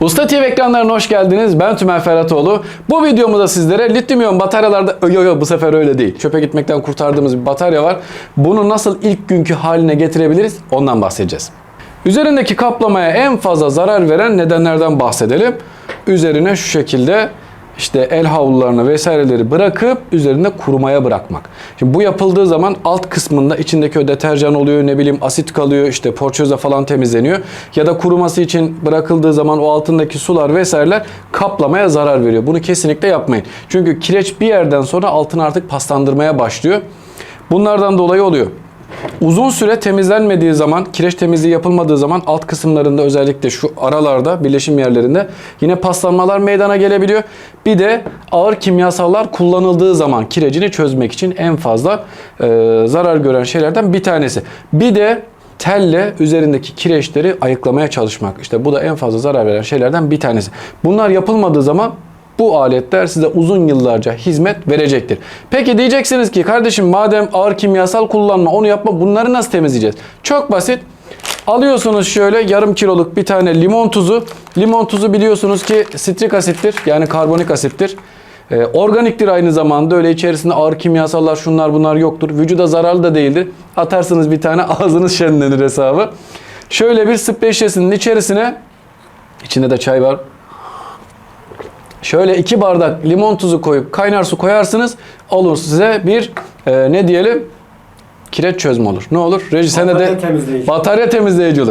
Usta TV ekranlarına hoş geldiniz. Ben Tümer Ferhatoğlu. Bu videomuzda sizlere lityum iyon bataryalarda... Yo yo bu sefer öyle değil. Çöpe gitmekten kurtardığımız bir batarya var. Bunu nasıl ilk günkü haline getirebiliriz ondan bahsedeceğiz. Üzerindeki kaplamaya en fazla zarar veren nedenlerden bahsedelim. Üzerine şu şekilde işte el havlularını vesaireleri bırakıp üzerinde kurumaya bırakmak. Şimdi bu yapıldığı zaman alt kısmında içindeki o deterjan oluyor ne bileyim asit kalıyor işte porçöze falan temizleniyor. Ya da kuruması için bırakıldığı zaman o altındaki sular vesaireler kaplamaya zarar veriyor. Bunu kesinlikle yapmayın. Çünkü kireç bir yerden sonra altını artık paslandırmaya başlıyor. Bunlardan dolayı oluyor. Uzun süre temizlenmediği zaman, kireç temizliği yapılmadığı zaman alt kısımlarında özellikle şu aralarda, birleşim yerlerinde yine paslanmalar meydana gelebiliyor. Bir de ağır kimyasallar kullanıldığı zaman kirecini çözmek için en fazla e, zarar gören şeylerden bir tanesi. Bir de telle üzerindeki kireçleri ayıklamaya çalışmak. İşte bu da en fazla zarar veren şeylerden bir tanesi. Bunlar yapılmadığı zaman bu aletler size uzun yıllarca hizmet verecektir. Peki diyeceksiniz ki kardeşim madem ağır kimyasal kullanma onu yapma bunları nasıl temizleyeceğiz? Çok basit. Alıyorsunuz şöyle yarım kiloluk bir tane limon tuzu. Limon tuzu biliyorsunuz ki sitrik asittir yani karbonik asittir. Ee, organiktir aynı zamanda öyle içerisinde ağır kimyasallar şunlar bunlar yoktur. Vücuda zararlı da değildir. Atarsınız bir tane ağzınız şenlenir hesabı. Şöyle bir sprey şişesinin içerisine içinde de çay var. Şöyle iki bardak limon tuzu koyup kaynar su koyarsınız. Olur size bir e, ne diyelim kireç çözme olur. Ne olur? Reji sene de Batarya temizleyici.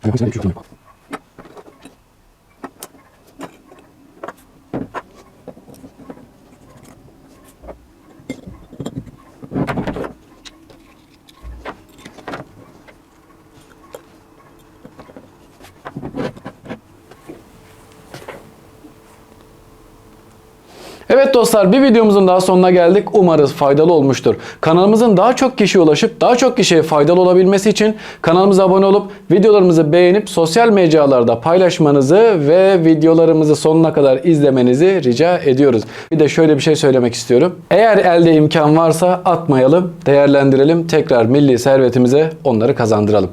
그냥 그냥 이렇게 좀 Evet dostlar bir videomuzun daha sonuna geldik. Umarız faydalı olmuştur. Kanalımızın daha çok kişiye ulaşıp daha çok kişiye faydalı olabilmesi için kanalımıza abone olup videolarımızı beğenip sosyal mecralarda paylaşmanızı ve videolarımızı sonuna kadar izlemenizi rica ediyoruz. Bir de şöyle bir şey söylemek istiyorum. Eğer elde imkan varsa atmayalım, değerlendirelim. Tekrar milli servetimize onları kazandıralım.